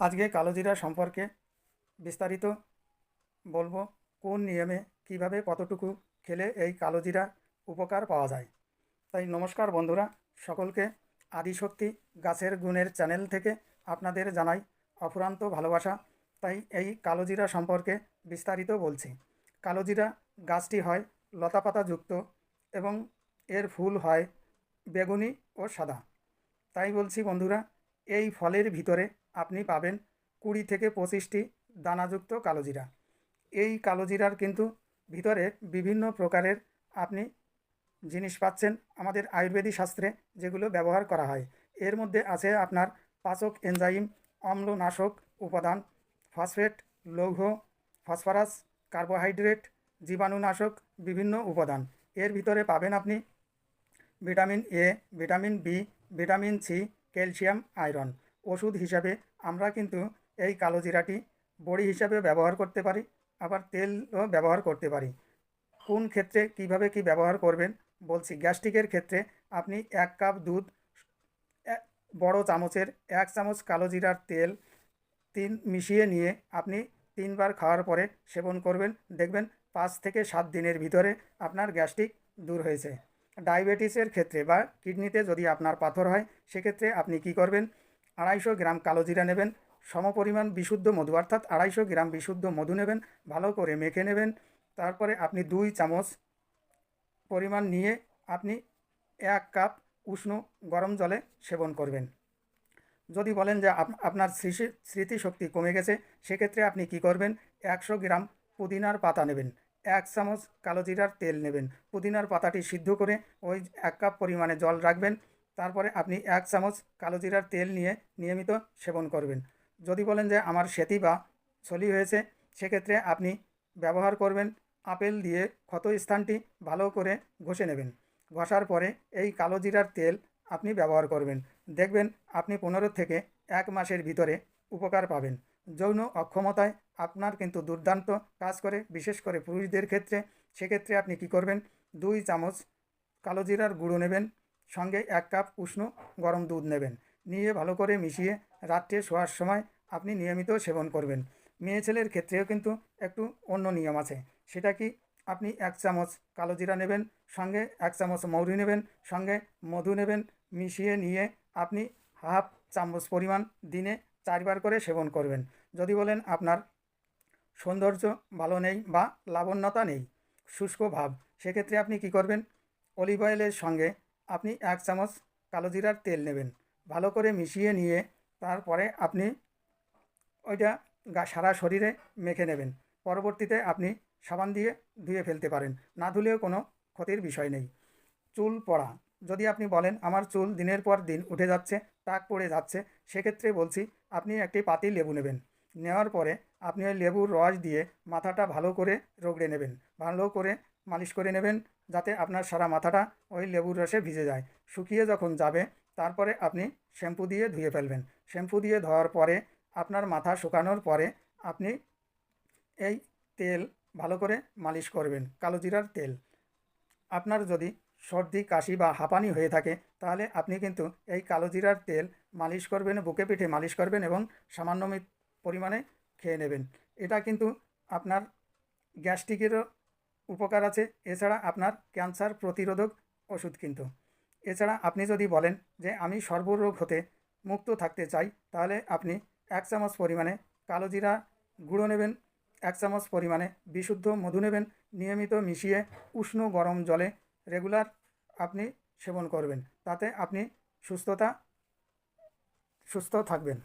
আজকে কালোজিরা সম্পর্কে বিস্তারিত বলব, কোন নিয়মে কীভাবে কতটুকু খেলে এই কালোজিরা উপকার পাওয়া যায়। তাই নমস্কার বন্ধুরা, সকলকে আদিশক্তি গাছের গুণের চ্যানেল থেকে আপনাদের জানাই অফুরান্ত ভালোবাসা। তাই এই কালোজিরা সম্পর্কে বিস্তারিত বলছি। কালোজিরা গাছটি হয় লতাপাতাযুক্ত এবং এর ফুল হয় বেগুনি ও সাদা। তাই বলছি বন্ধুরা, এই ফলের ভিতরে আপনি পাবেন কুড়ি থেকে পঁচিশটি দানাযুক্ত কালোজিরা। এই কালোজিরার কিন্তু ভিতরে বিভিন্ন প্রকারের আপনি জিনিস পাচ্ছেন। আমাদের আয়ুর্বেদিক শাস্ত্রে যেগুলো ব্যবহার করা হয়। এর মধ্যে আছে আপনার পাচক এনজাইম, অম্লনাশক উপাদান, ফসফেট, লৌহ, ফসফরাস, কার্বোহাইড্রেট, জীবাণুনাশক বিভিন্ন উপাদান। এর ভিতরে পাবেন আপনি vitamin A, vitamin B, vitamin C, calcium, iron. ওষুধ হিসাবে আমরা কিন্তু এই কালোজিরাটি বড়ি হিসাবে ব্যবহার করতে পারি, আবার তেলও ব্যবহার করতে পারি। কোন ক্ষেত্রে কীভাবে কি ব্যবহার করবেন বলছি, গ্যাস্ট্রিকের ক্ষেত্রে আপনি এক কাপ দুধ বড় চামচের এক চামচ কালোজিরার তেল তিন মিশিয়ে নিয়ে আপনি তিনবার খাওয়ার পরে সেবন করবেন। দেখবেন পাঁচ থেকে সাত দিনের ভিতরে আপনার গ্যাস্ট্রিক দূর হয়েছে। ডায়াবেটিসের ক্ষেত্রে বা কিডনিতে যদি আপনার পাথর হয়, সেক্ষেত্রে আপনি কি করবেন? আড়াইশো গ্রাম কালোজিরা নেবেন। সমপরিমাণ বিশুদ্ধ মধু অর্থাৎ আড়াইশো গ্রাম বিশুদ্ধ মধু নেবেন। ভালো করে মেখে নেবেন। তারপরে আপনি দুই চামচ পরিমাণ নিয়ে আপনি এক কাপ উষ্ণ গরম জলে সেবন করবেন। যদি বলেন যে আপ- আপনার স্মৃতি স্মৃতিশক্তি কমে গেছে, সেক্ষেত্রে আপনি কি করবেন? একশো গ্রাম পুদিনার পাতা নেবেন। এক চামচ কালোজিরার তেল নেবেন। পুদিনার পাতাটি সিদ্ধ করে ওই এক কাপ পরিমাণে জল রাখবেন। তারপরে আপনি এক চামচ কালোজিরার তেল নিয়ে নিয়মিত সেবন করবেন। যদি বলেন যে আমার সেতি বা ছলি হয়েছে, সেক্ষেত্রে আপনি ব্যবহার করবেন আপেল দিয়ে ক্ষত স্থানটি ভালো করে ঘষে নেবেন। ঘষার পরে এই কালোজিরার তেল আপনি ব্যবহার করবেন। দেখবেন আপনি পনেরো থেকে এক মাসের ভিতরে উপকার পাবেন। যৌন অক্ষমতায় আপনার কিন্তু দুর্দান্ত কাজ করে, বিশেষ করে পুরুষদের ক্ষেত্রে। সেক্ষেত্রে আপনি কি করবেন? দুই চামচ কালোজিরার গুঁড়ো নেবেন সঙ্গে এক কাপ উষ্ণ গরম দুধ নেবেন। নিয়ে ভালো করে মিশিয়ে রাত্রে শোয়ার সময় আপনি নিয়মিত সেবন করবেন। মেয়ে ছেলের ক্ষেত্রেও কিন্তু একটু অন্য নিয়ম আছে। সেটা কি? আপনি এক চামচ কালো জিরা নেবেন, সঙ্গে এক চামচ মৌরি নেবেন, সঙ্গে মধু নেবেন, মিশিয়ে নিয়ে আপনি হাফ চামচ পরিমাণ দিনে চারবার করে সেবন করবেন। যদি বলেন আপনার সৌন্দর্য ভালো নেই বা লাবণ্যতা নেই, শুষ্ক ভাব, সেক্ষেত্রে আপনি কি করবেন? অলিভ অয়েলের সঙ্গে আপনি এক চামচ কালো জিরার তেল নেবেন। ভালো করে মিশিয়ে নিয়ে তারপরে আপনি ওইটা গা, সারা শরীরে মেখে নেবেন। পরবর্তীতে আপনি সাবান দিয়ে ধুয়ে ফেলতে পারেন। না ধুলেও কোনো ক্ষতির বিষয় নেই। চুল পড়া। যদি আপনি বলেন, আমার চুল দিনের পর দিন উঠে যাচ্ছে টাক পড়ে যাচ্ছে, সেক্ষেত্রে বলছি, আপনি একটি পাতি লেবু নেবেন। নেওয়ার পরে আপনি ওই লেবুর রস দিয়ে মাথাটা ভালো করে রগড়ে নেবেন। ভালো করে মালিশ করে নেবেন যাতে আপনার সারা মাথাটা ওই লেবুর রসে ভিজে যায়। শুকিয়ে যখন যাবে, তারপরে আপনি শ্যাম্পু দিয়ে ধুয়ে ফেলবেন। শ্যাম্পু দিয়ে ধোয়ার পরে আপনার মাথা শুকানোর পরে আপনি এই তেল ভালো করে মালিশ করবেন কালোজিরার তেল। আপনার যদি সর্দি, কাশি বা হাঁপানি হয়ে থাকে, তাহলে আপনি কিন্তু এই কালোজিরার তেল মালিশ করবেন, বুকে পিঠে মালিশ করবেন এবং সামান্য পরিমাণে খেয়ে নেবেন। এটা কিন্তু আপনার গ্যাস্ট্রিকেরও উপকার আছে। এছাড়া আপনার ক্যান্সার প্রতিরোধক ওষুধ কিন্তু। এছাড়া আপনি যদি বলেন যে আমি সর্বরোগ হতে মুক্ত থাকতে চাই, তাহলে আপনি এক চামচ পরিমাণে কালোজিরা গুঁড়ো নেবেন, এক চামচ পরিমাণে বিশুদ্ধ মধু নেবেন, নিয়মিত মিশিয়ে উষ্ণ গরম জলে রেগুলার আপনি সেবন করবেন। তাতে আপনি সুস্থতা, সুস্থ থাকবেন।